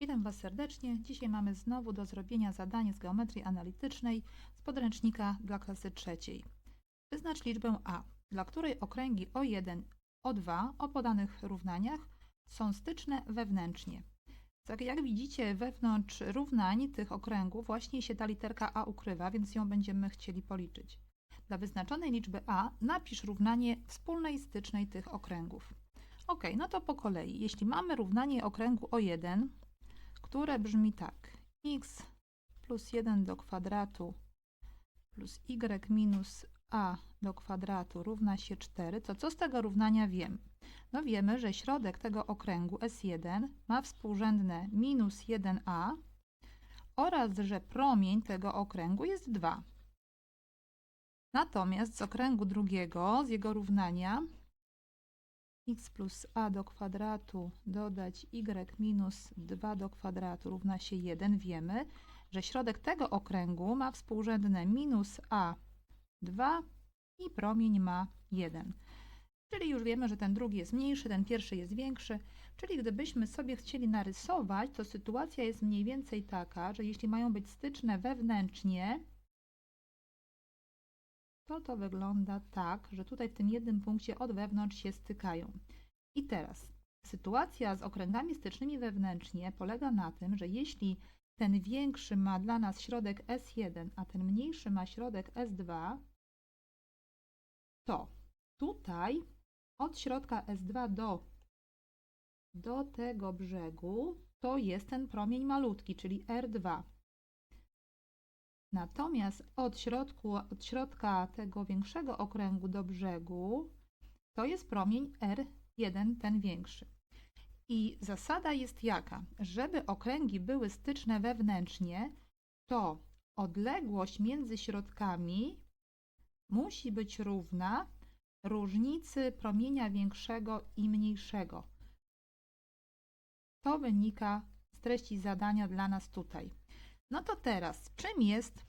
Witam Was serdecznie. Dzisiaj mamy znowu do zrobienia zadanie z geometrii analitycznej z podręcznika dla klasy trzeciej. Wyznacz liczbę a, dla której okręgi O1, O2 o podanych równaniach są styczne wewnętrznie. Tak jak widzicie, wewnątrz równań tych okręgów właśnie się ta literka a ukrywa, więc ją będziemy chcieli policzyć. Dla wyznaczonej liczby a napisz równanie wspólnej stycznej tych okręgów. Ok, no to po kolei. Jeśli mamy równanie okręgu O1, które brzmi tak. x plus 1 do kwadratu plus y minus a do kwadratu równa się 4, to co z tego równania wiemy? No wiemy, że środek tego okręgu S1 ma współrzędne minus 1a oraz, że promień tego okręgu jest 2. Natomiast z okręgu drugiego, z jego równania x plus a do kwadratu dodać y minus 2 do kwadratu równa się 1, wiemy, że środek tego okręgu ma współrzędne minus a 2 i promień ma 1. Czyli już wiemy, że ten drugi jest mniejszy, ten pierwszy jest większy. Czyli gdybyśmy sobie chcieli narysować, to sytuacja jest mniej więcej taka, że jeśli mają być styczne wewnętrznie, to to wygląda tak, że tutaj w tym jednym punkcie od wewnątrz się stykają. I teraz sytuacja z okręgami stycznymi wewnętrznie polega na tym, że jeśli ten większy ma dla nas środek S1, a ten mniejszy ma środek S2, to tutaj od środka S2 do, do tego brzegu to jest ten promień malutki, czyli R2. Natomiast od, środku, od środka tego większego okręgu do brzegu to jest promień R1, ten większy. I zasada jest jaka? Żeby okręgi były styczne wewnętrznie, to odległość między środkami musi być równa różnicy promienia większego i mniejszego. To wynika z treści zadania dla nas tutaj. No to teraz, czym jest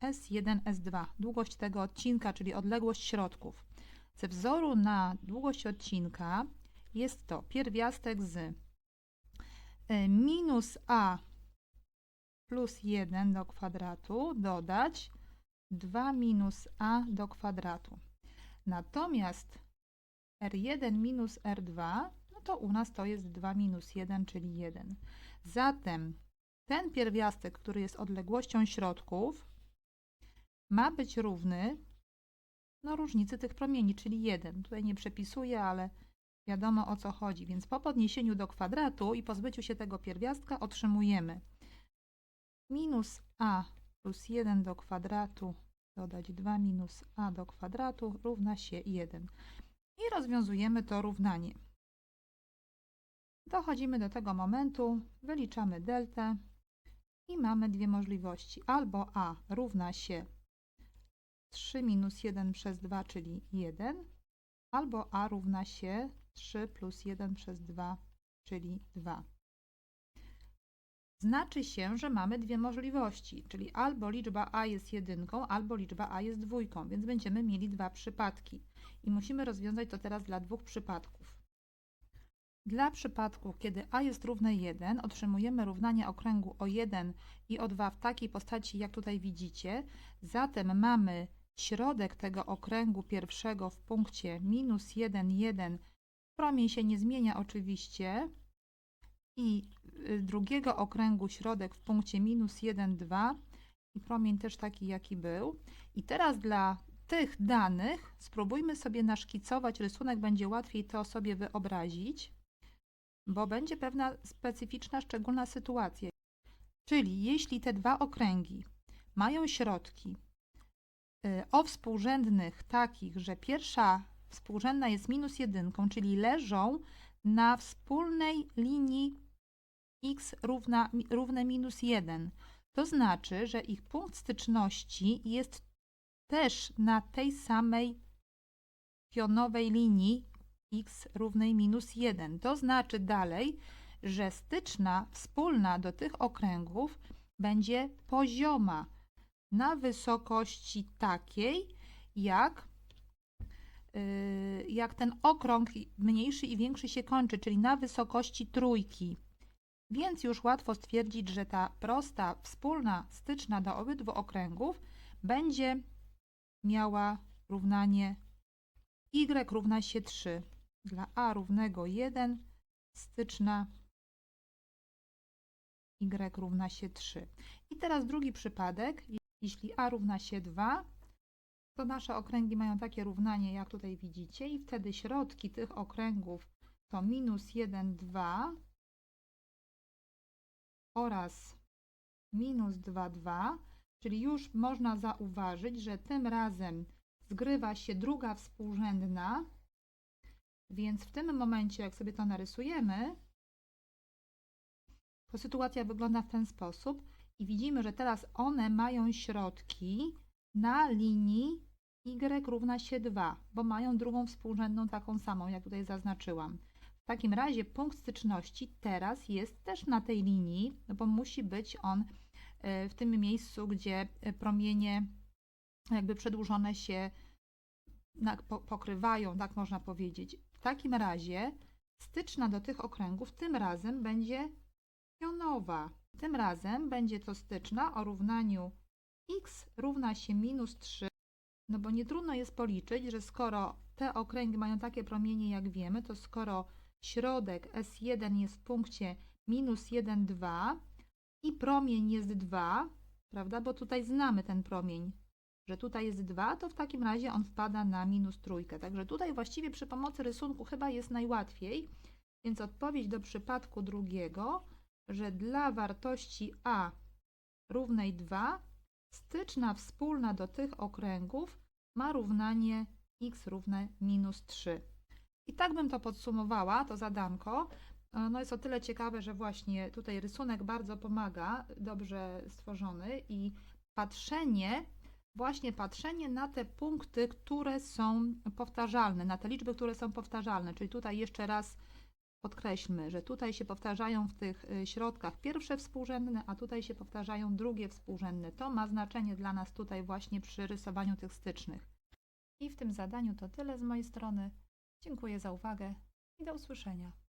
S1, S2? Długość tego odcinka, czyli odległość środków. Ze wzoru na długość odcinka jest to pierwiastek z y, minus a plus 1 do kwadratu dodać 2 minus a do kwadratu. Natomiast r1 minus r2, no to u nas to jest 2 minus 1, czyli 1. Zatem ten pierwiastek, który jest odległością środków, ma być równy no, różnicy tych promieni, czyli 1. Tutaj nie przepisuję, ale wiadomo o co chodzi. Więc po podniesieniu do kwadratu i pozbyciu się tego pierwiastka otrzymujemy minus a plus 1 do kwadratu dodać 2 minus a do kwadratu równa się 1. I rozwiązujemy to równanie. Dochodzimy do tego momentu, wyliczamy deltę i mamy dwie możliwości. Albo a równa się 3 minus 1 przez 2, czyli 1, albo a równa się 3 plus 1 przez 2, czyli 2. Znaczy się, że mamy dwie możliwości, czyli albo liczba a jest jedynką, albo liczba a jest dwójką, więc będziemy mieli dwa przypadki. I musimy rozwiązać to teraz dla dwóch przypadków. Dla przypadku, kiedy a jest równe 1, otrzymujemy równanie okręgu o 1 i o 2 w takiej postaci, jak tutaj widzicie. Zatem mamy środek tego okręgu pierwszego w punkcie minus 1, 1. Promień się nie zmienia oczywiście. I y, drugiego okręgu środek w punkcie minus 1, 2. I promień też taki, jaki był. I teraz dla tych danych spróbujmy sobie naszkicować rysunek, będzie łatwiej to sobie wyobrazić bo będzie pewna specyficzna, szczególna sytuacja. Czyli jeśli te dwa okręgi mają środki y, o współrzędnych takich, że pierwsza współrzędna jest minus jedynką, czyli leżą na wspólnej linii x równa, równe minus 1, to znaczy, że ich punkt styczności jest też na tej samej pionowej linii x równej minus 1. To znaczy dalej, że styczna wspólna do tych okręgów będzie pozioma na wysokości takiej, jak, yy, jak ten okrąg mniejszy i większy się kończy, czyli na wysokości trójki. Więc już łatwo stwierdzić, że ta prosta, wspólna, styczna do obydwu okręgów będzie miała równanie y równa się 3. Dla a równego 1 styczna y równa się 3. I teraz drugi przypadek. Jeśli a równa się 2, to nasze okręgi mają takie równanie, jak tutaj widzicie, i wtedy środki tych okręgów to minus 1, 2 oraz minus 2, 2, czyli już można zauważyć, że tym razem zgrywa się druga współrzędna, więc w tym momencie, jak sobie to narysujemy, to sytuacja wygląda w ten sposób i widzimy, że teraz one mają środki na linii y równa się 2, bo mają drugą współrzędną taką samą, jak tutaj zaznaczyłam. W takim razie punkt styczności teraz jest też na tej linii, no bo musi być on e, w tym miejscu, gdzie e, promienie jakby przedłużone się pokrywają, tak można powiedzieć. Takim razie styczna do tych okręgów tym razem będzie pionowa. Tym razem będzie to styczna o równaniu x równa się minus 3, no bo nie trudno jest policzyć, że skoro te okręgi mają takie promienie, jak wiemy, to skoro środek S1 jest w punkcie minus 1, 2 i promień jest 2, prawda, bo tutaj znamy ten promień, że tutaj jest 2, to w takim razie on wpada na minus trójkę. Także tutaj właściwie przy pomocy rysunku chyba jest najłatwiej, więc odpowiedź do przypadku drugiego, że dla wartości a równej 2 styczna wspólna do tych okręgów ma równanie x równe minus 3. I tak bym to podsumowała, to zadanko. E, No jest o tyle ciekawe, że właśnie tutaj rysunek bardzo pomaga, dobrze stworzony i patrzenie, właśnie patrzenie na te punkty, które są powtarzalne, na te liczby, które są powtarzalne. Czyli tutaj jeszcze raz podkreślmy, że tutaj się powtarzają w tych y, środkach pierwsze współrzędne, a tutaj się powtarzają drugie współrzędne. To ma znaczenie dla nas tutaj właśnie przy rysowaniu tych stycznych. I w tym zadaniu to tyle z mojej strony. Dziękuję za uwagę i do usłyszenia.